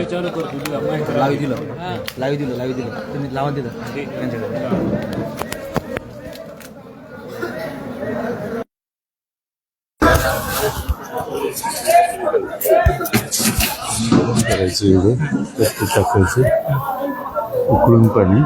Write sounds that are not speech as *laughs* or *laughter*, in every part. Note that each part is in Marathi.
लाईव्ह चालू करतो माहिती लावी दिलं. लावी दिलं लावी दिलं. तुम्ही लावा दिलं. त्यांच्याकडे. करायचं एवढं टाकायचं. उकळून पाणी.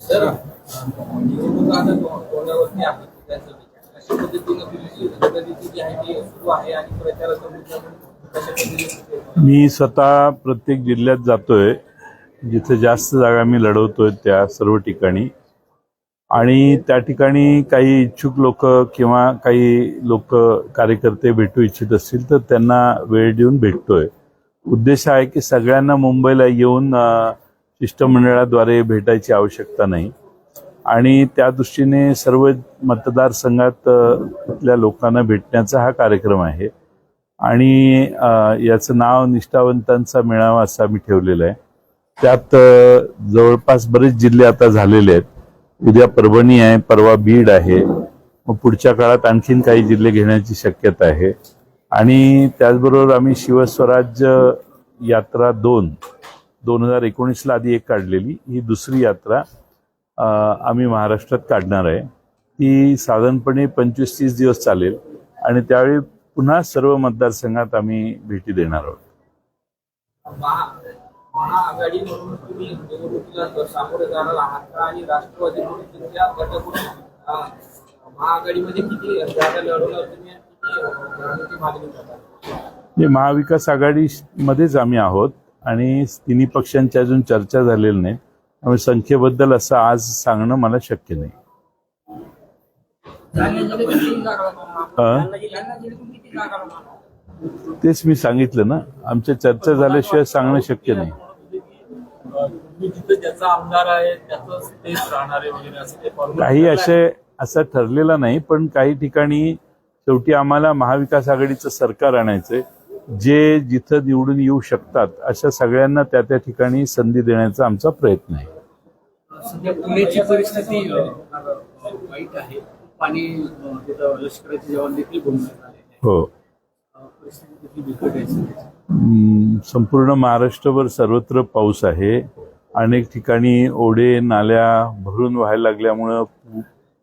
सर आहे अशा पद्धतीनं रणनीती जी आहे ती सुरू आहे आणि प्रचाराचा मुद्दा कशा पद्धतीने मी स्वतः प्रत्येक जिल्ह्यात जातोय. जिथे जास्त जागा मी लढवतोय त्या सर्व ठिकाणी. आणि त्या ठिकाणी काही इच्छुक लोक किंवा काही लोक कार्यकर्ते भेटू इच्छित असतील तर त्यांना वेळ देऊन भेटतोय. उद्देश आहे की सगळ्यांना मुंबईला येऊन शिष्टमंडळाद्वारे भेटायची आवश्यकता नाही. आणि त्या दृष्टीने सर्व मतदारसंघात इथल्या लोकांना भेटण्याचा हा कार्यक्रम आहे. आणि याचं नाव निष्ठावंतांचा मेळावा असा मी ठेवलेला आहे. त्यात जवळपास बरेच जिल्हे आता झालेले आहेत. उद्या परभणी आहे परवा बीड आहे. मग पुढच्या काळात आणखीन काही जिल्हे घेण्याची शक्यता आहे. आणि त्याचबरोबर आम्ही शिवस्वराज्य यात्रा दोन दोन हजार एकोणीसला आधी एक काढलेली. ही दुसरी यात्रा आम्ही महाराष्ट्रात काढणार आहे. ती साधारणपणे पंचवीस तीस दिवस चालेल आणि त्यावेळी पुन्हा सर्व मतदारसंघात आम्ही भेटी देणार आहोत. महाआघाडी म्हणून म्हणजे महाविकास आघाडीमध्येच आम्ही आहोत आणि तिन्ही पक्षांची अजून चर्चा झालेली नाही. त्यामुळे संख्येबद्दल असं आज सांगणं मला शक्य नाही? तेच मी सांगितलं ना. आमच्या चर्चा झाल्याशिवाय सांगणं शक्य नाही. काही असे असं ठरलेलं नाही पण काही ठिकाणी शेवटी आम्हाला महाविकास आघाडीचं सरकार आणायचंय. जे जिथं निवडून येऊ शकतात अशा सगळ्यांना त्या त्या ठिकाणी संधी देण्याचा आमचा प्रयत्न आहे. सध्या पुण्याची परिस्थिती वाईट आहे. पाणी लष्कराचे जवान देखील हो. संपूर्ण महाराष्ट्रभर सर्वत्र पाऊस आहे. अनेक ठिकाणी ओढे नाल्या भरून व्हायला लागल्यामुळं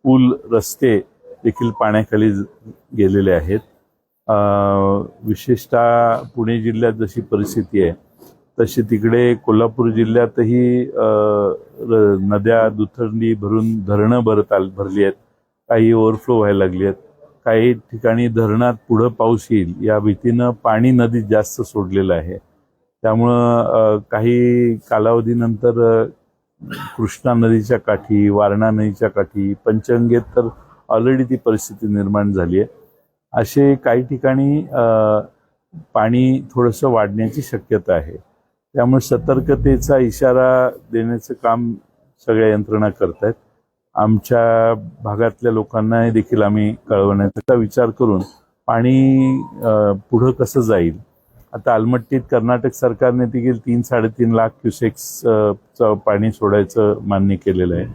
पूल रस्ते देखील पाण्याखाली गेलेले आहेत. विशेषतः पुणे जिल्ह्यात जशी परिस्थिती आहे तशी तिकडे कोल्हापूर जिल्ह्यातही र- नद्या दुथंडी भरून धरणं भरत आल भरली आहेत. काही ओव्हरफ्लो व्हायला लागली आहेत. काही ठिकाणी धरणात पुढं पाऊस येईल. या भीतीनं पाणी नदीत जास्त सोडलेलं आहे. त्यामुळं काही कालावधीनंतर कृष्णा नदीच्या काठी वारणा नदीच्या काठी पंचगंगेत तर ऑलरेडी ती परिस्थिती निर्माण झाली आहे. असे काही ठिकाणी पाणी थोडंसं वाढण्याची शक्यता आहे. त्यामुळे सतर्कतेचा इशारा देण्याचं काम सगळ्या यंत्रणा करत आहेत आमच्या भागातल्या लोकांना देखील आम्ही कळवण्याचा विचार करून पाणी पुढं कसं जाईल? आता आलमट्टीत कर्नाटक सरकारने देखील तीन साडेतीन लाख क्युसेक्सचं पाणी सोडायचं मान्य केलेलं आहे.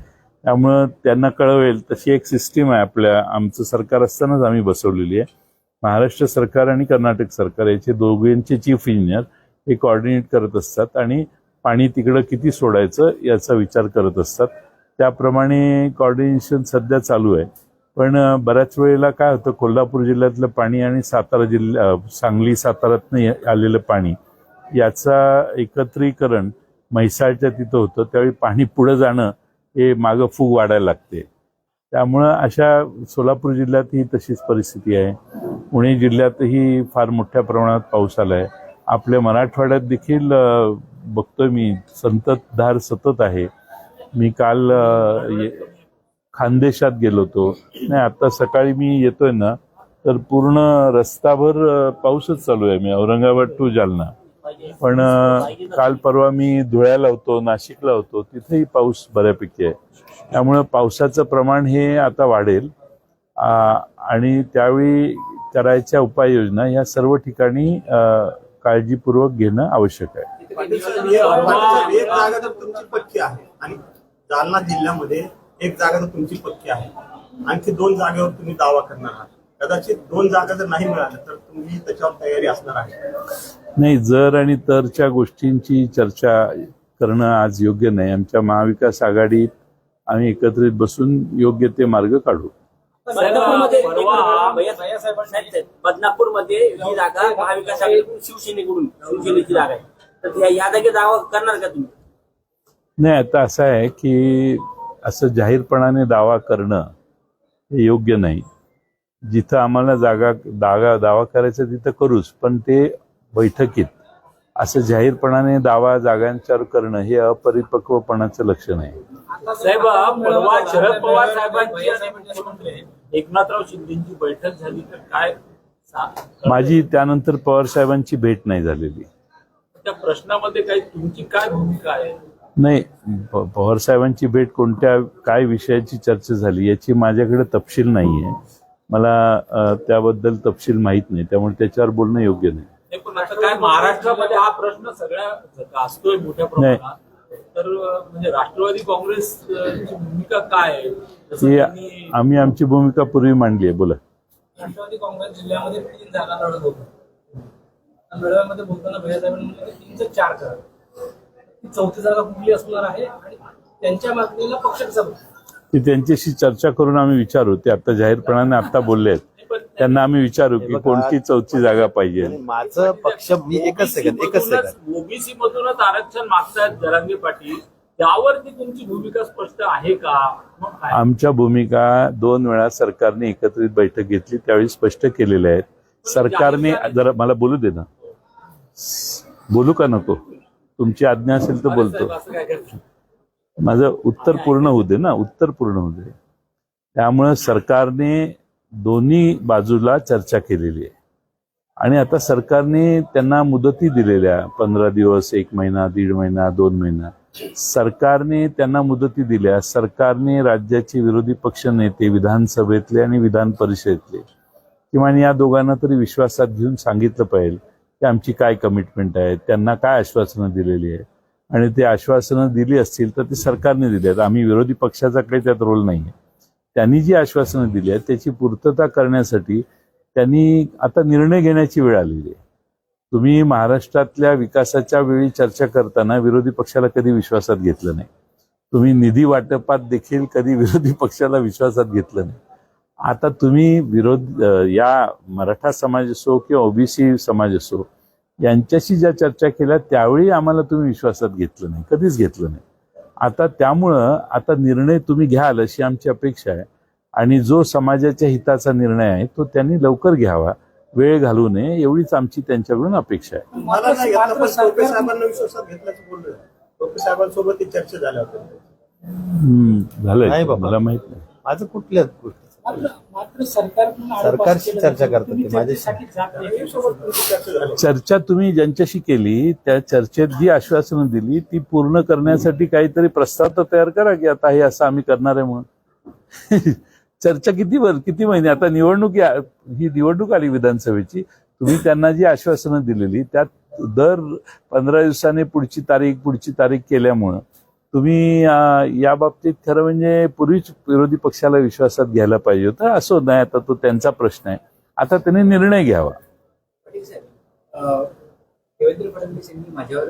त्यामुळं त्यांना कळवेल तशी एक सिस्टीम आहे आपल्या आमचं सरकार असतानाच आम्ही बसवलेली आहे. महाराष्ट्र सरकार आणि कर्नाटक सरकार याचे दोघांचे चीफ इंजिनियर हे कॉर्डिनेट करत असतात आणि पाणी तिकडं किती सोडायचं याचा विचार करत असतात. त्याप्रमाणे कॉर्डिनेशन सध्या चालू आहे. पण बऱ्याच वेळेला काय होतं कोल्हापूर जिल्ह्यातलं पाणी आणि सातारा जिल्हा सांगली साताऱ्यातनं आलेलं पाणी याचा एकत्रीकरण म्हैसाळच्या तिथं होतं. त्यावेळी पाणी पुढं जाणं हे मागं फूग वाढायला लागते. त्यामुळं अशा सोलापूर जिल्ह्यातही तशीच परिस्थिती आहे. पुणे जिल्ह्यातही फार मोठ्या प्रमाणात पाऊस आला आहे आपल्या मराठवाड्यात देखील बघतोय मी संततधार सतत आहे. मी काल खानदेशात गेलो होतो. नाही आता सकाळी मी येतोय ना तर पूर्ण रस्ताभर पाऊसच चालू आहे. मी औरंगाबाद टू जालना. पण काल परवा मी धुळ्याला होतो नाशिकला होतो तिथेही पाऊस बऱ्यापैकी आहे. त्यामुळं पावसाचं प्रमाण हे आता वाढेल. आणि त्यावेळी करायच्या उपाययोजना या सर्व ठिकाणी काळजीपूर्वक घेणं आवश्यक आहे. तुमची पक्की आहे आणि जालना जिल्ह्यामध्ये एक जागा तर तुमची पक्की आहे. आणखी दोन जागेवर तुम्ही दावा करणार आहात. कदाचित दोन जागा जर नाही मिळाल्या तर तुम्ही त्याच्यावर तयारी असणार आहे. नाही जर आणि तरच्या गोष्टींची चर्चा करणं आज योग्य नाही. आमच्या महाविकास आघाडीत आम्ही एकत्रित बसून योग्य ते मार्ग काढू. बदनापूरमध्ये ही जागा महाविकास आघाडीकडून शिवसेनेकडून शिवसेनेची जागा आहे. तर या जागेत दावा करणार का तुम्ही? नाही आता असं आहे की असं जाहीरपणाने दावा करणं हे योग्य नाही. जिथं आम्हाला जागा दागा दावा करायचा तिथं करूच पण ते बैठकीत असं जाहीरपणाने दावा जागांच्यावर करणं हे अपरिपक्वपणाचं लक्षण आहे. साहेब परवा शरद पवार साहेबांची आणि मुख्यमंत्री एकनाथराव शिंदेची बैठक झाली तर काय माझी त्यानंतर पवार साहेबांची भेट नाही झालेली. त्या प्रश्नामध्ये काही तुमची काय भूमिका आहे? नाही पवार साहेबांची भेट कोणत्या काय विषयाची चर्चा झाली याची माझ्याकडे तपशील नाही आहे मला त्याबद्दल तपशील माहीत नाही त्यामुळे त्याच्यावर बोलणं योग्य नाही. काय महाराष्ट्रामध्ये हा प्रश्न सगळ्या गाजतोय मोठ्या प्रमाणात. तर म्हणजे राष्ट्रवादी काँग्रेसची भूमिका काय आहे? आम्ही आमची भूमिका पूर्वी मांडली आहे बोला. राष्ट्रवादी काँग्रेस जिल्ह्यामध्ये तीन जागा लढत होतं. मेळाव्यामध्ये बोलताना भैया साहेबांनी म्हटलं की तीनचं चार करा. चौथी जागा कुठली असणार आहे? आणि त्यांच्या मागणीला पक्ष कसा ती त्यांच्याशी चर्चा करून आम्ही विचारू. ते आता जाहीरपणाने आता बोलले आहेत त्यांना आम्ही विचारू की कोणती चौथी जागा पाहिजे. माझं पक्ष मी एकच सेकंद एकच सेकंद ओबीसी मधूनच आरक्षण मागतायत जरांगे पाटील. त्यावरती तुमची भूमिका स्पष्ट आहे का? आमच्या भूमिका दोन वेळा सरकारने एकत्रित बैठक घेतली त्यावेळी स्पष्ट केलेल्या आहेत. सरकारने जरा मला बोलू दे ना. बोलू का नको? तुमची आज्ञा असेल तर बोलतो साहेब, असं काय करतात माझं उत्तर पूर्ण होऊ दे ना उत्तर पूर्ण होऊ दे त्यामुळं सरकारने दोन्ही बाजूला चर्चा केलेली आहे. आणि आता सरकारने त्यांना मुदती दिलेल्या पंधरा दिवस एक महिना दीड महिना दोन महिना सरकारने त्यांना मुदती दिल्या. सरकारने राज्याचे विरोधी पक्ष नेते विधानसभेतले आणि विधान परिषदेतले किमान या दोघांना तरी विश्वासात घेऊन सांगितलं पाहिजे की आमची काय कमिटमेंट आहे त्यांना काय आश्वासनं दिलेली आहे आणि ते आश्वासनं दिली असतील तर ती सरकारने दिली आहेत. आम्ही विरोधी पक्षाचा काही त्यात रोल नाही आहे त्यांनी जी आश्वासनं दिली आहेत त्याची पूर्तता करण्यासाठी त्यांनी आता निर्णय घेण्याची वेळ आलेली आहे. तुम्ही महाराष्ट्रातल्या विकासाच्या वेळी चर्चा करताना विरोधी पक्षाला कधी विश्वासात घेतलं नाही? तुम्ही निधी वाटपात देखील कधी विरोधी पक्षाला विश्वासात घेतलं नाही? आता तुम्ही विरोध या मराठा समाज असो किंवा ओबीसी समाज असो यांच्याशी ज्या चर्चा केल्या त्यावेळी आम्हाला तुम्ही विश्वासात घेतलं नाही कधीच घेतलं नाही. आता त्यामुळं आता निर्णय तुम्ही घ्याल अशी आमची अपेक्षा आहे. आणि जो समाजाच्या हिताचा निर्णय आहे तो त्यांनी लवकर घ्यावा. वेळ घालू नये एवढीच आमची त्यांच्याकडून अपेक्षा आहे. मला नाही घेतला पण टोपे साहेबांना विश्वासात घेतल्याचं बोललोय टोपे साहेबांसोबत ती चर्चा झाल्या होत्या. हम्म, झालंय. नाही बाबा. मला माहीत नाही. माझं कुठल्याच गोष्टी सरकारशी चर्चा करतात ते, माझ्याशी. चर्चा तुम्ही ज्यांच्याशी केली त्या चर्चेत जी आश्वासनं दिली ती पूर्ण करण्यासाठी काहीतरी प्रस्ताव तर तयार करा की आता हे असं आम्ही करणार आहे म्हणून. *laughs* चर्चा किती वर किती महिने? आता निवडणूक ही निवडणूक आली विधानसभेची. तुम्ही त्यांना जी आश्वासनं दिलेली त्यात दर पंधरा दिवसाने पुढची तारीख पुढची तारीख केल्यामुळं तुम्ही या बाबतीत खरं म्हणजे पूर्वीच विरोधी पक्षाला विश्वासात घ्यायला पाहिजे होतं असो नाही. आता तो त्यांचा प्रश्न आहे. आता त्यांनी निर्णय घ्यावा. देवेंद्र फडणवीस यांनी माझ्यावर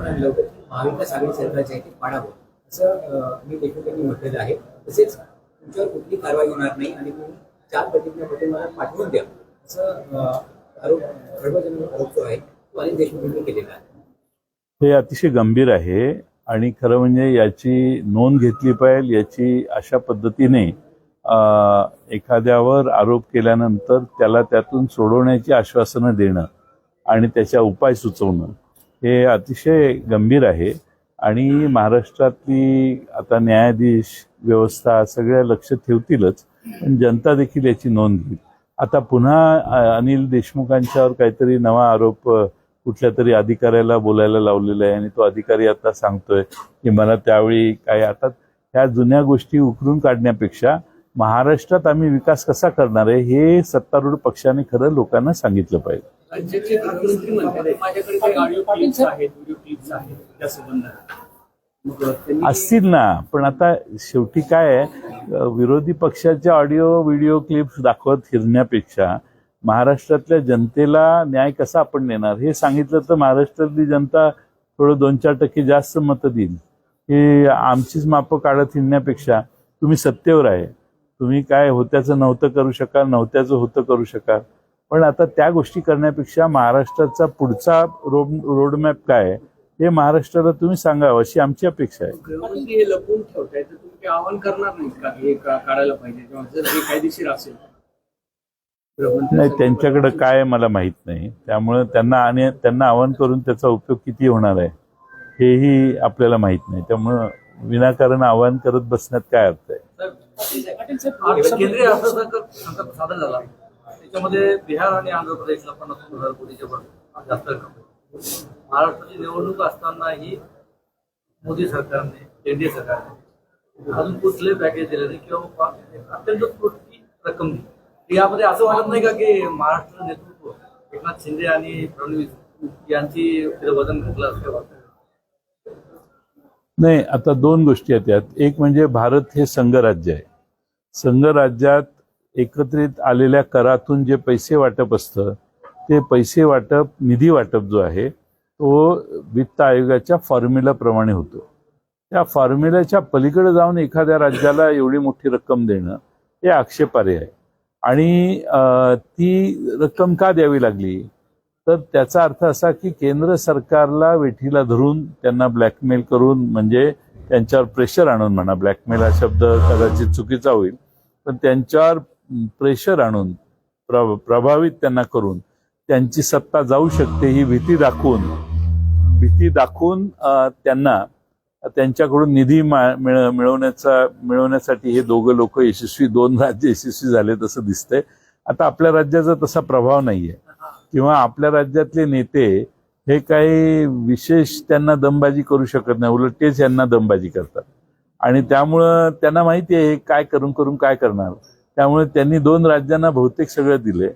आणलं होतं की महाविकास आघाडी आहे ते पाडावं. असं मी म्हटलेलं आहे. तसेच तुमच्यावर कुठली कारवाई होणार नाही आणि तुम्ही चार प्रतिज्ञापत्रे मला पाठवून द्या. असं आरोप आरोप जो आहे तो अनिल देशमुख यांनी केलेला आहे. हे अतिशय गंभीर आहे. आणि खरं म्हणजे याची नोंद घेतली पाहिजे याची अशा पद्धतीने एखाद्यावर आरोप केल्यानंतर त्याला त्यातून सोडवण्याची आश्वासनं देणं आणि त्याच्या उपाय सुचवणं हे अतिशय गंभीर आहे. आणि महाराष्ट्रातली आता न्यायाधीश व्यवस्था सगळ्या लक्ष ठेवतीलच पण जनता देखील याची नोंद घेईल. आता पुन्हा अनिल देशमुखांच्यावर काहीतरी नवा आरोप कुठल्या तरी अधिकाऱ्याला बोलायला लावलेला आहे आणि तो अधिकारी आता सांगतोय की मला त्यावेळी काय आता ह्या जुन्या गोष्टी उकरून काढण्यापेक्षा महाराष्ट्रात आम्ही विकास कसा करणार आहे हे सत्तारूढ पक्षाने खरं लोकांना सांगितलं पाहिजे. असतील ना पण आता शेवटी काय आहे विरोधी पक्षाच्या ऑडिओ व्हिडिओ क्लिप्स दाखवत फिरण्यापेक्षा महाराष्ट्रातल्या जनतेला न्याय कसा आपण देणार? हे सांगितलं तर महाराष्ट्रातली जनता थोडं दोन चार टक्के जास्त मतं देईल. हे आमचीच मापं काढत हिंडण्यापेक्षा तुम्ही सत्तेवर आहे. तुम्ही काय होत्याचं नव्हतं करू शकाल नव्हत्याचं होतं करू शकाल. पण आता त्या गोष्टी करण्यापेक्षा महाराष्ट्राचा पुढचा रोड रोडमॅप काय हे महाराष्ट्राला तुम्ही सांगावं अशी आमची अपेक्षा आहे. हे ठेवताय तर तुम्ही आवाहन करणार नाही का? हे काढायला पाहिजे? किंवा जर हे कायदेशीर असेल नाही त्यांच्याकडे काय आहे मला माहीत नाही. त्यामुळे त्यांना आणि त्यांना आवाहन करून त्याचा उपयोग किती होणार आहे हेही आपल्याला माहीत नाही. त्यामुळं विनाकारण आवाहन करत बसण्यात काय अर्थ आहे? पाटील साहेब केंद्रीय अर्थसंकल्प संकल्प सादर झाला. त्याच्यामध्ये बिहार आणि आंध्र प्रदेशला पन्नास हजार कोटीच्या वर जास्त. महाराष्ट्राची निवडणूक असतानाही मोदी सरकारने एनडीए सरकारने अजून कुठले पॅकेज दिले नाही किंवा अत्यंत रक्कम दिली. यामध्ये असं वाटत नाही का की महाराष्ट्र नेतृत्व एकनाथ शिंदे आणि फडणवीस यांची वजन घातलं असं वाटतं? नाही आता दोन गोष्टी आहेत त्यात एक म्हणजे भारत हे संघराज्य आहे. संघराज्यात एकत्रित आलेल्या करातून जे पैसे वाटप असतं ते पैसे वाटप निधी वाटप जो आहे तो वित्त आयोगाच्या फॉर्म्युलाप्रमाणे होतो. त्या फॉर्म्युल्याच्या पलीकडे जाऊन एखाद्या राज्याला एवढी मोठी रक्कम देणं हे आक्षेपार्ह आहे. आणि ती रक्कम का द्यावी लागली? तर त्याचा अर्थ असा की केंद्र सरकारला वेठीला धरून त्यांना ब्लॅकमेल करून म्हणजे त्यांच्यावर प्रेशर आणून म्हणा ब्लॅकमेल हा शब्द कदाचित चुकीचा होईल पण त्यांच्यावर प्रेशर आणून प्र प्रभावित त्यांना करून त्यांची सत्ता जाऊ शकते ही भीती दाखवून भीती दाखवून त्यांना त्यांच्याकडून निधी मिळ- मिळवण्याचा मिळवण्यासाठी हे दोघं लोक यशस्वी दोन राज्य यशस्वी झालेत असं दिसतंय. आता आपल्या राज्याचा तसा प्रभाव नाहीये. किंवा आपल्या राज्यातले नेते हे काही विशेष त्यांना दमबाजी करू शकत नाही उलट तेच यांना दमबाजी करतात. आणि त्यामुळं त्यांना माहिती आहे काय करून करून काय करणार. त्यामुळे त्यांनी दोन राज्यांना बहुतेक सगळं दिले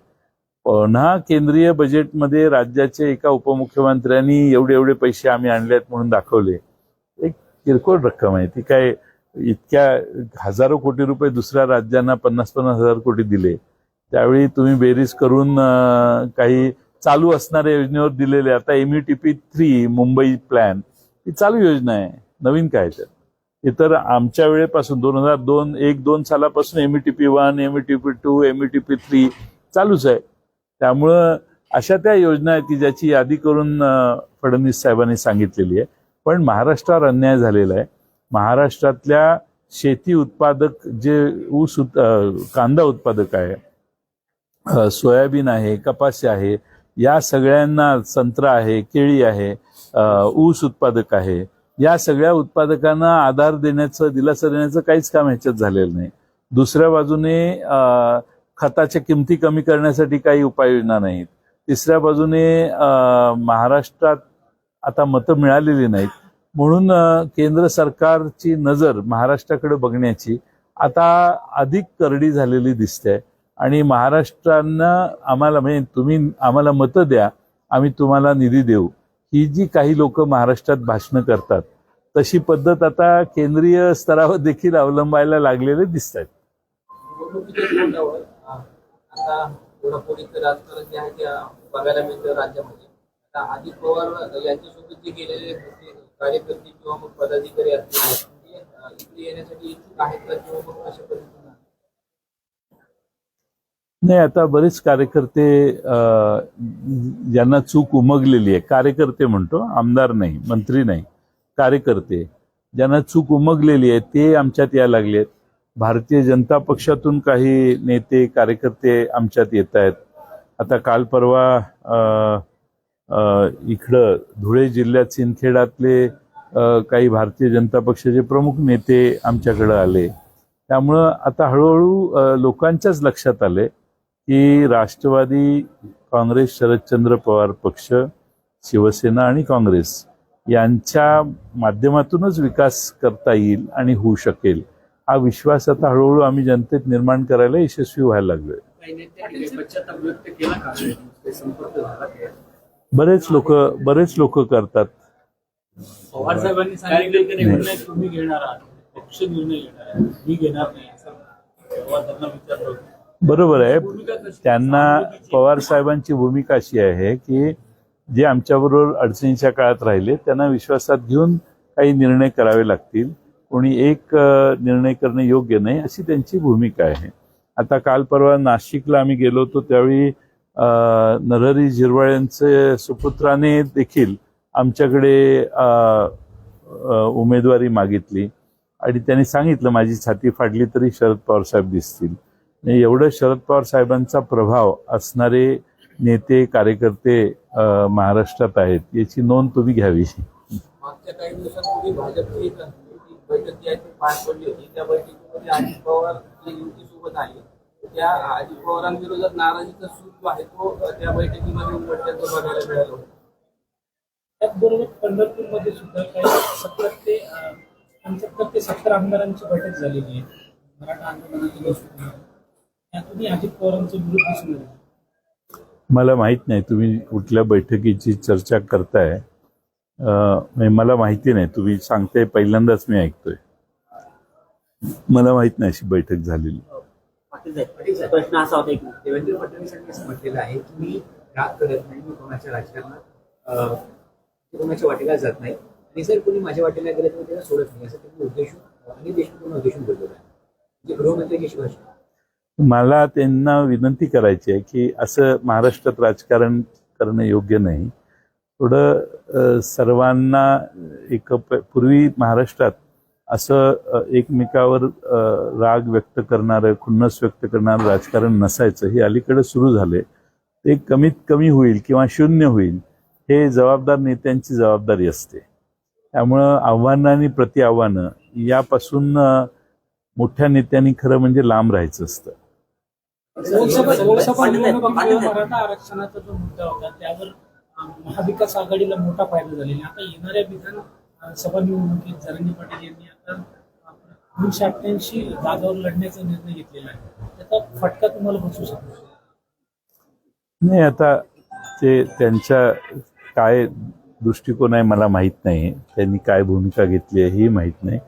पुन्हा केंद्रीय बजेटमध्ये राज्याचे एका उपमुख्यमंत्र्यांनी एवढे एवढे पैसे आम्ही आणलेत म्हणून दाखवले. किरकोळ रक्कम आहे. ती काय इतक्या हजारो कोटी रुपये दुसऱ्या राज्यांना पन्नास पन्नास हजार कोटी दिले. त्यावेळी तुम्ही बेरीज करून काही चालू असणाऱ्या योजनेवर दिलेले. आता M E T P three Mumbai plan ही चालू योजना आहे. नवीन काय तर इतर आमच्या वेळेपासून दोन हजार दोन एक दोन सालापासून M T P one M T P two M T P three चालूच आहे. त्यामुळं अशा त्या योजना आहेत की ज्याची यादी करून फडणवीस साहेबांनी सांगितलेली आहे. पण महाराष्ट्रावर अन्याय झालेला आहे. महाराष्ट्रातल्या शेती उत्पादक जे ऊस उत- कांदा उत्पादक आहे सोयाबीन आहे कपाशी आहे या सगळ्यांना संत्रा आहे केळी आहे ऊस उत्पादक आहे. या सगळ्या उत्पादकांना आधार देण्याचं दिलासा देण्याचं काहीच काम ह्याच्यात झालेलं नाही. दुसऱ्या बाजूने खताच्या किमती कमी करण्यासाठी काही उपाययोजना नाहीत. तिसऱ्या बाजूने महाराष्ट्रात आता मतं मिळालेली नाहीत. म्हणून केंद्र सरकारची नजर महाराष्ट्राकडे बघण्याची आता अधिक करडी झालेली दिसते. आणि महाराष्ट्रांना आम्हाला म्हणजे तुम्ही आम्हाला मतं द्या आम्ही तुम्हाला निधी देऊ. ही जी काही लोक महाराष्ट्रात भाषणं करतात तशी पद्धत आता केंद्रीय स्तरावर देखील अवलंबायला लागलेले दिसत आहेत बघायला मिळतं राज्यामध्ये. आता अजित पवार यांच्यासोबत जे गेलेले कार्यकर्ते किंवा मग पदाधिकारी असतील इकडे येण्यासाठी इच्छुक आहेत का किंवा मग कशा पद्धतीने नाही आता बरेच कार्यकर्ते ज्यांना चूक उमगलेली आहे कार्यकर्ते म्हणतो आमदार नाही मंत्री नाही कार्यकर्ते ज्यांना चूक उमगलेली आहे ते आमच्यात यायला लागले आहेत. भारतीय जनता पक्षातून काही नेते कार्यकर्ते आमच्यात येत आहेत. आता काल परवा इकडं धुळे जिल्ह्यात सिंदखेडातले काही भारतीय जनता पक्षाचे प्रमुख नेते आमच्याकडं आले. त्यामुळं आता हळूहळू लोकांच्याच लक्षात आले की राष्ट्रवादी काँग्रेस शरदचंद्र पवार पक्ष शिवसेना आणि काँग्रेस यांच्या माध्यमातूनच विकास करता येईल आणि होऊ शकेल. हा विश्वास आता हळूहळू आम्ही जनतेत निर्माण करायला यशस्वी व्हायला लागलोय. बरेच लोक बरेच लोक करतात. पवार साहेबांनी सांगितलं की निर्णय तुम्ही घेणार आहात. पक्ष निर्णय घेणार आहे. मी घेणार नाही असं तेव्हा त्यांना विचारलं होतं. बरोबर आहे? त्यांना पवार साहेबांची भूमिका अशी आहे की जे आमच्याबरोबर अडचणीच्या काळात राहिले त्यांना विश्वासात घेऊन काही निर्णय करावे लागतील. कोणी एक निर्णय करणे योग्य नाही अशी त्यांची भूमिका आहे. आता काल परवा नाशिकला आम्ही गेलो होतो त्यावेळी नरहरी झिरवाळ्यांचे सुपुत्राने देखील आमच्याकडे उमेदवारी मागितली. आणि त्यांनी सांगितलं माझी छाती फाडली तरी शरद पवार साहेब दिसतील. एवढं शरद पवार साहेबांचा प्रभाव असणारे नेते कार्यकर्ते महाराष्ट्रात आहेत याची नोंद तुम्ही घ्यावी. मागच्या काही दिवसांपूर्वी भाजपची बैठक जी आहे ती पार पडली होती. त्या बैठकीमध्ये अजित पवार युतीसोबत आले. त्या अजित पवारांविरोधात नाराजीचा आहे तो त्या बैठकीमध्ये उमटल्याचं बघायला मिळालं होतं. त्याचबरोबर पंढरपूरमध्ये सुद्धा काही सत्तर ते पंच्याहत्तर ते सत्तर आमदारांची बैठक झालेली आहे. मराठा आंदोलनाची गोष्ट त्यातूनही अजित पवारांचं विरोध दिसून मला माहीत नाही तुम्ही कुठल्या बैठकीची चर्चा करताय. अं, म्हणजे मला माहिती नाही. तुम्ही सांगताय पहिल्यांदाच मी ऐकतोय. मला माहीत नाही अशी बैठक झालेली. प्रश्न असा होता एक. देवेंद्र फडणवीसांनी असं म्हटलेलं आहे की मी राग करत नाही मी कोणाच्या राजकारणात अं, कोणाच्या वाटेला जात नाही. आणि जर कोणी माझ्या वाटेला गेलं तर मी त्याला सोडत नाही. असं त्यांनी उद्देशून आणि देशमुख उद्देशून बोललेलं आहे. म्हणजे गृहमंत्र्याची अशी भाषा मला त्यांना विनंती करायची आहे की असं महाराष्ट्रात राजकारण करणं योग्य नाही. थोडं सर्वांना एक पूर्वी महाराष्ट्रात असं एकमेकावर राग व्यक्त करणारं खुन्नस व्यक्त करणारं राजकारण नसायचं. हे अलीकडे सुरू झाले. ते कमीत कमी होईल किंवा शून्य होईल हे जबाबदार नेत्यांची जबाबदारी असते. त्यामुळं आव्हानं आणि प्रति आव्हानं यापासून मोठ्या नेत्यांनी खरं म्हणजे लांब राहायचं असतं. आरक्षणाचा जो मुद्दा होता त्यावर महाविकास आघाडीला मोठा फायदा झालेला. आता येणाऱ्या विधान सभा निवडणुकीत जरांगी पाटील यांनी आता दोनशे अठ्ठ्याऐंशी जागावर लढण्याचा निर्णय घेतलेला आहे. त्याचा फटका तुम्हाला बसू शकतो. नाही आता ते त्यांच्या काय दृष्टिकोन आहे मला माहीत नाही. त्यांनी काय भूमिका घेतली आहे ही माहीत नाही.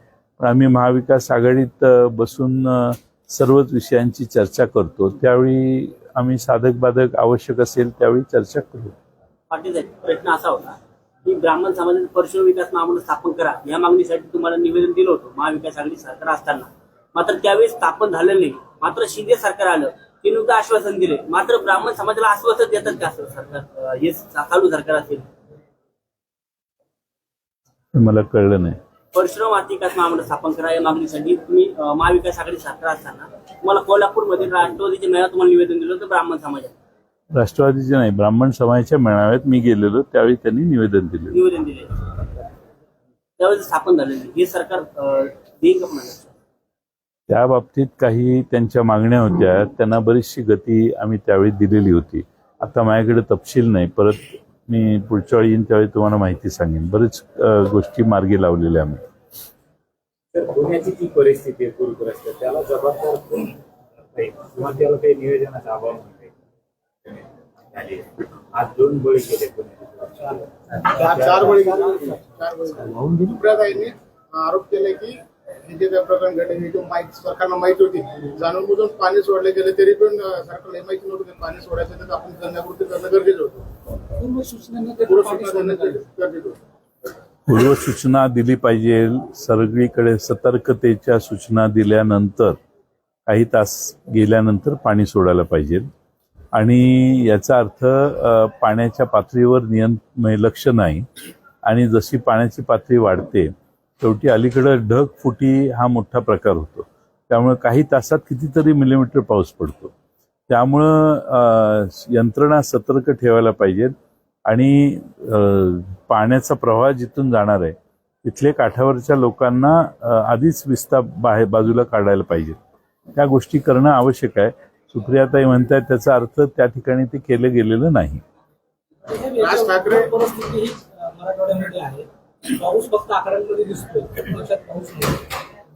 पण आम्ही महाविकास आघाडीत बसून सर्वच विषयांची चर्चा करतो. त्यावेळी आम्ही साधक बाधक आवश्यक असेल त्यावेळी चर्चा करू. प्रश्न असा होता की ब्राह्मण समाजाने परशुराम विकास महामंडळ स्थापन करा. या मागणीसाठी तुम्हाला निवेदन दिलं होतं महाविकास आघाडी सरकार असताना. मात्र त्यावेळी स्थापन झालं नाही. मात्र शिंदे सरकार आलं. ते नुकतं आश्वासन दिले. मात्र ब्राह्मण समाजाला आश्वासन देतात का असं सरकार? हे चालू सरकार असेल. मला कळलं नाही. परशुराम विकास महामंडळ स्थापन करा. या मागणीसाठी तुम्ही महाविकास आघाडी सरकार असताना तुम्हाला कोल्हापूरमध्ये राष्ट्रवादीचे मेळा तुम्हाला निवेदन दिलं होतं ब्राह्मण समाजात राष्ट्रवादीचे नाही ब्राह्मण समाजाच्या मेळाव्यात मी गेलेलो त्यावेळी त्यांनी निवेदन दिलं. निवेदन दिले. त्यावेळेस स्थापन झालेले. हे सरकार देईल त्या बाबतीत काही त्यांच्या मागण्या होत्या. त्यांना बरीचशी गती आम्ही त्यावेळी दिलेली होती. आता माझ्याकडे तपशील नाही. परत मी पुढच्या वेळी येईन त्यावेळी तुम्हाला माहिती सांगेन. बरेच गोष्टी मार्गी लावलेल्या आम्ही. तर पुण्याची जी परिस्थिती आहे पूरग्रस्त त्याला जबाबदार कोण नाही किंवा त्याला काही नियोजनाचा अभाव नाही. झाली. आहे. आज दोन बळी गेले पुण्यात चार बळी चार बळी सुप्रियाताईंनी आरोप केले की हे जे काही प्रकरण घडले हे जो माहिती सरकारला माहिती होती. जाणून बुजून पाणी सोडले गेले तरी पण सरकारला हे माहिती नव्हतं की पाणी सोडायचं तर आपण जनजागृती करणं गरजेचं होतं. पूर्व सूचनांना ते पूर्व पाणी सूचना सोडण्यात देणं आलं. गरजेचं होतं. पूर्व सूचना दिली पाहिजे. सगळीकडे सतर्कतेच्या सूचना दिल्यानंतर काही तास गेल्यानंतर पाणी सोडायला पाहिजे. आणि याचा अर्थ पाण्याच्या पातळीवर नियंत्र म्हणजे लक्ष नाही. आणि जशी पाण्याची पातळी वाढते शेवटी अलीकडं ढग फुटी हा मोठा प्रकार होतो. त्यामुळे काही तासात कितीतरी मिलीमीटर पाऊस पडतो. त्यामुळं यंत्रणा सतर्क ठेवायला पाहिजेत. आणि पाण्याचा प्रवाह जिथून जाणार आहे तिथले काठावरच्या लोकांना आधीच विस्तार बाहेर बाजूला काढायला पाहिजे त्या गोष्टी करणं आवश्यक आहे. सुप्रियाताई म्हणतायत त्याचा अर्थ त्या ठिकाणी ते केलं गेलेलं नाही. राज ठाकरे- परिस्थिती ही अं, मराठवाड्यामध्ये आहे. पाऊस फक्त आकड्यांमध्ये दिसतोय. लक्षात पाऊस नाही.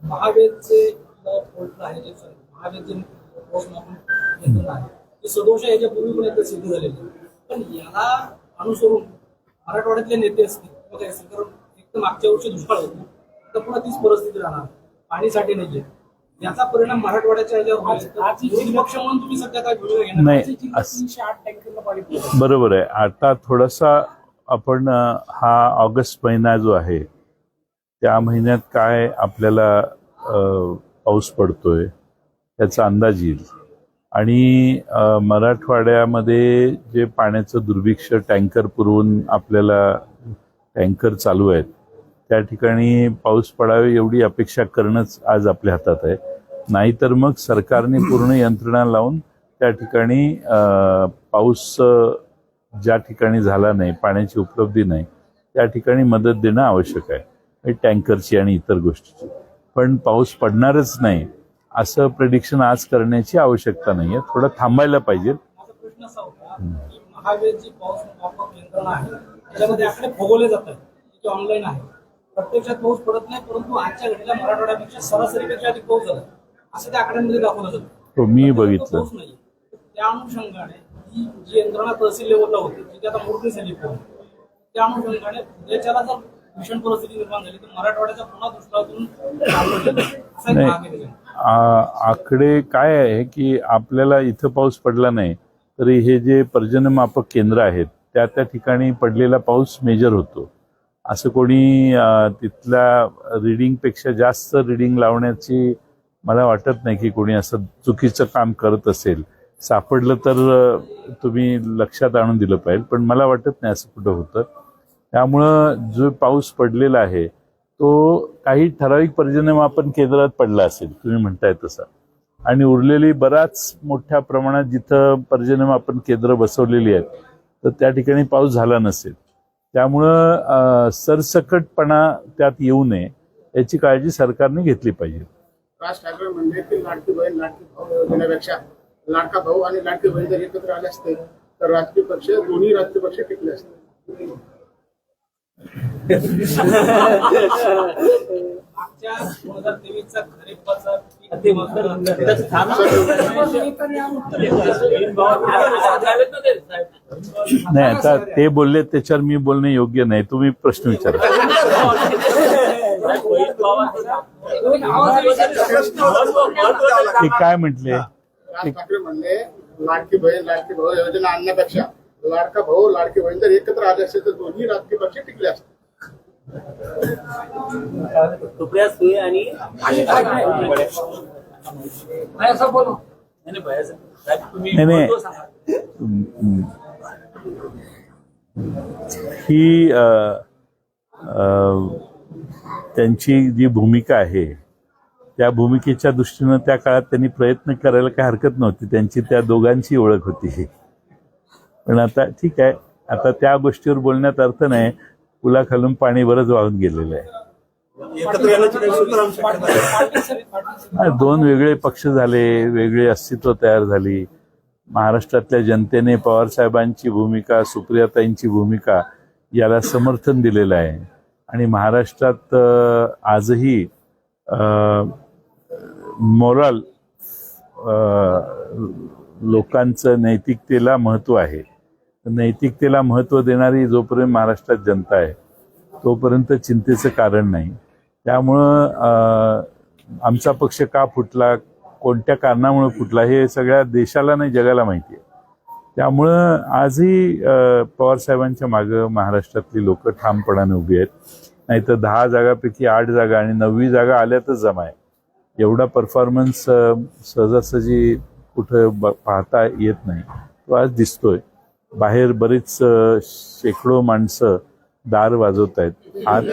महावेदचे पोर्टल आहे जे महावेद जे पाऊस आपण घेतलेलं आहे. ते सदोष याच्या पूर्वी पण एकदा सिद्ध झालेले आहे. पण याला अनुसरून मराठवाड्यातले नेते असतील किंवा काही असेल कारण एक तर मागच्या वर्षी दुष्काळ होतो. तर पुन्हा तीच परिस्थिती राहणार. पाणीसाठी नाही याचा परिणाम मराठवाड्याच्या म्हणून तुम्ही सध्या काय नाही. बरोबर आहे. आता थोडासा आपण हा ऑगस्ट महिना जो आहे त्या महिन्यात काय आपल्याला पाऊस पडतोय त्याचा अंदाज येईल. आणि मराठवाड्यामध्ये जे पाण्याचं दुर्भिक्ष टँकर पुरवून आपल्याला टँकर चालू आहेत त्या ठिकाणी पाऊस पडावे एवढी अपेक्षा करणंच आज आपल्या हातात आहे. नाहीतर मग सरकारने पूर्ण यंत्रणा लावून त्या ठिकाणी पाऊस ज्या ठिकाणी झाला नाही पाण्याची उपलब्धी नाही त्या ठिकाणी मदत देणं आवश्यक आहे. टँकरची आणि इतर गोष्टीची. पण पाऊस पडणारच नाही असं प्रेडिक्शन आज करण्याची आवश्यकता नाही आहे थोडं थांबायला पाहिजे. माझा जी पाऊस मापक यंत्रणा आहे. त्याच्यामध्ये ऑनलाईन आहे. प्रत्यक्षात पाऊस पडत नाही परंतु आजच्या घडीला मराठवाड्यापेक्षा सरासरीपेक्षा अधिक पाऊस झाला. असं त्या आकड्यांमध्ये दाखवलं जातं. तो मी बघितलं. त्या अनुषंगाने ही जी यंत्रणा तहसील लेवलला होती ती आता मोठी झाली पूर्ण. त्या अनुषंगाने उद्याच्याला जर भीषण परिस्थिती निर्माण झाली तर मराठवाड्याचा पुन्हा. आ- आकडे काय आहे की आपल्याला इथं पाऊस पडला नाही तरी हे जे पर्जन्यमापक केंद्र आहेत त्या त्या ठिकाणी पडलेला पाऊस मेजर होतो. असं कोणी तिथल्या रिडिंगपेक्षा जास्त रिडिंग लावण्याची मला वाटत नाही की कोणी असं चुकीचं काम करत असेल. सापडलं तर तुम्ही लक्षात आणून दिलं पाहिजे पण मला वाटत नाही असं कुठं होतं. त्यामुळं जो पाऊस पडलेला आहे तो काही ठराविक पर्जन्यमापन केंद्रात पडला असेल तुम्ही म्हणताय तसा. आणि उरलेली बराच मोठ्या प्रमाणात जिथं पर्जन्यमापन केंद्र बसवलेली आहेत तर त्या ठिकाणी पाऊस झाला नसेल. त्यामुळं सरसकटपणा त्यात येऊ नये याची काळजी सरकारने घेतली पाहिजे. राज ठाकरे म्हणले की लाडकी बहीण लाडकी भाऊ देण्यापेक्षा लाडका भाऊ आणि लाडकी बहीण जर एकत्र आले असते तर राजकीय पक्ष दोन्ही राजकीय पक्ष टिकले असते. *laughs* नाही आता ते? बोलले त्याच्यावर मी बोलणे योग्य नाही. तुम्ही प्रश्न विचारा. ते काय म्हटले? ठाकरे म्हणले लाडकी बहीण लाडकी भाऊ योजना आणण्यापेक्षा लाडका भाऊ लाडकी बहीण जर एकत्र आले असते तर दोन्ही राजकीय पक्ष टिकले असते. सुप्रिया सुळे आणि. ही अ, अ, त्यांची जी भूमिका आहे त्या भूमिकेच्या दृष्टीनं त्या काळात त्यांनी प्रयत्न करायला काही हरकत नव्हती. त्यांची त्या दोघांची ओळख होती. पण आता ठीक आहे. आता त्या गोष्टीवर बोलण्यात अर्थ नाही. पुलाखालून पाणी बरंच वाहून गेलेलं आहे. दोन वेगळे पक्ष झाले वेगळे अस्तित्व तयार झाली. महाराष्ट्रातल्या जनतेने पवार साहेबांची भूमिका सुप्रियाताईंची भूमिका याला समर्थन दिलेलं आहे. आणि महाराष्ट्रात आजही मोरल लोकांचं नैतिकतेला महत्त्व आहे. नैतिकतेला महत्त्व देणारी जोपर्यंत महाराष्ट्रात जनता आहे तोपर्यंत चिंतेचं कारण नाही. त्यामुळं आमचा पक्ष का फुटला कोणत्या कारणामुळे फुटला हे सगळ्या देशाला नाही जगाला माहिती आहे. त्यामुळं आजही पवारसाहेबांच्या मागं महाराष्ट्रातली लोक ठामपणाने उभी आहेत. नाहीतर दहा जागापैकी आठ जागा आणि नववी जागा आल्यातच जमा आहे. एवढा परफॉर्मन्स सहजासहजी कुठं ब- पाहता येत नाही. तो आज दिसतोय. बाहेर बरीच शेकडो माणसं दार वाजवत आहेत आत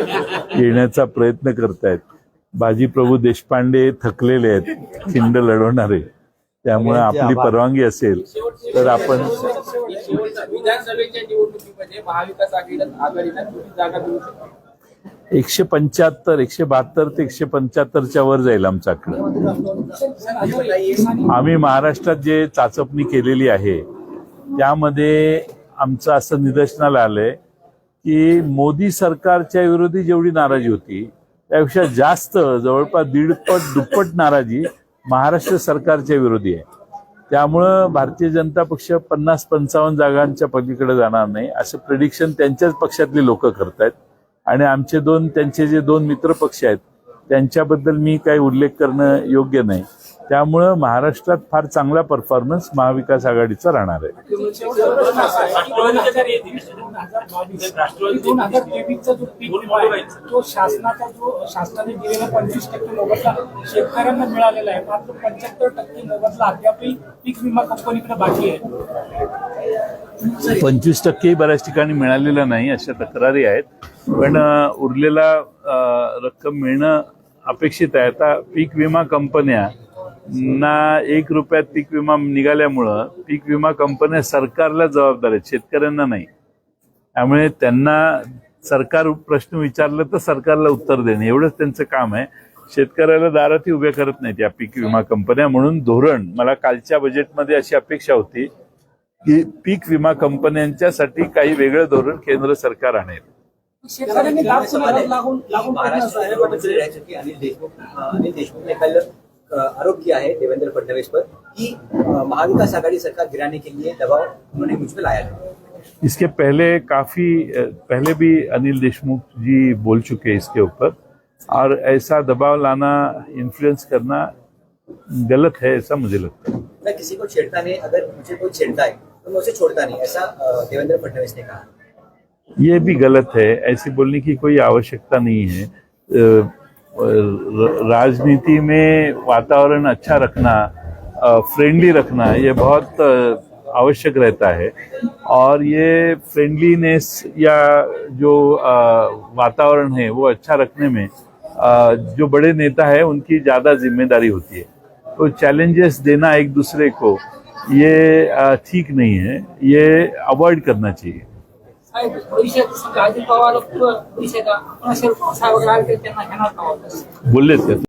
येण्याचा प्रयत्न करतायत. बाजीप्रभू देशपांडे थकलेले आहेत खिंड लढवणारे. त्यामुळे आपली परवानगी असेल तर आपण एकशे पंच्याहत्तर एकशे बहात्तर ते एकशे पंच्याहत्तरच्या वर जाईल आमचा आकडा आम्ही महाराष्ट्रात जे चाचपणी केलेली आहे त्यामध्ये आमचं असं निदर्शनाला आलंय की मोदी सरकारच्या विरोधी जेवढी नाराजी होती त्यापेक्षा जास्त जवळपास दीडपट दुप्पट नाराजी महाराष्ट्र सरकारच्या विरोधी आहे. त्यामुळं भारतीय जनता पक्ष पन्नास पंचावन्न जागांच्या पलीकडे जाणार नाही असं प्रेडिक्शन त्यांच्याच पक्षातली लोक करतायत. आणि आमचे दोन त्यांचे जे दोन मित्र पक्ष आहेत त्यांच्याबद्दल मी काही उल्लेख करणं योग्य नाही. त्यामुळं महाराष्ट्रात फार चांगला परफॉर्मन्स महाविकास आघाडीचा राहणार आहे. पंचवीस टक्के शेतकऱ्यांना मिळालेला आहे मात्र पंच्याहत्तर टक्के मोबदला अद्यापही पीक विमा कंपनीकडे बाकी आहे पंचवीस टक्केही बऱ्याच ठिकाणी मिळालेलं नाही अशा तक्रारी आहेत. पण उरलेला रक्कम मिळणं अपेक्षित आहे. आता पीक विमा कंपन्या ना एक रुपयात पीक विमा निघाल्यामुळं पीक विमा कंपन्या सरकारला जबाबदार आहेत शेतकऱ्यांना नाही. त्यामुळे त्यांना सरकार प्रश्न विचारला तर सरकारला उत्तर देणे. एवढंच त्यांचं काम आहे. शेतकऱ्याला दारातही उभे करत नाहीत या पीक विमा कंपन्या. म्हणून धोरण मला कालच्या बजेटमध्ये अशी अपेक्षा होती की पीक विमा कंपन्यांच्यासाठी काही वेगळं धोरण केंद्र सरकार आणेल. शेतकऱ्यांनी आरोप किया है देवेंद्र फडणवीस पर कि महाविकास आघाड़ी सरकार गिराने के लिए दबाव उन्होंने मुझ पर लाया है। इसके पहले काफ़ी पहले भी अनिल देशमुख जी बोल चुके हैं इसके ऊपर। और ऐसा दबाव लाना इन्फ्लुएंस करना गलत है ऐसा मुझे लगता है। मैं किसी को छेड़ता नहीं अगर मुझे कोई छेड़ता है तो मैं उसे छोड़ता नहीं ऐसा देवेंद्र फडणवीस ने कहा। ये भी गलत है ऐसे बोलने की कोई आवश्यकता नहीं है। राजनीति में वातावरण अच्छा रखना फ्रेंडली रखना, ये बहुत आवश्यक रहता है। और ये फ्रेंडलीनेस या जो वातावरण है, वो अच्छा रखने में जो बड़े नेता है, उनकी ज़्यादा ज़िम्मेदारी होती है। तो चैलेंजेस देना एक दूसरे को, ये ठीक नहीं है। ये अवॉइड करना चाहिए। साहेब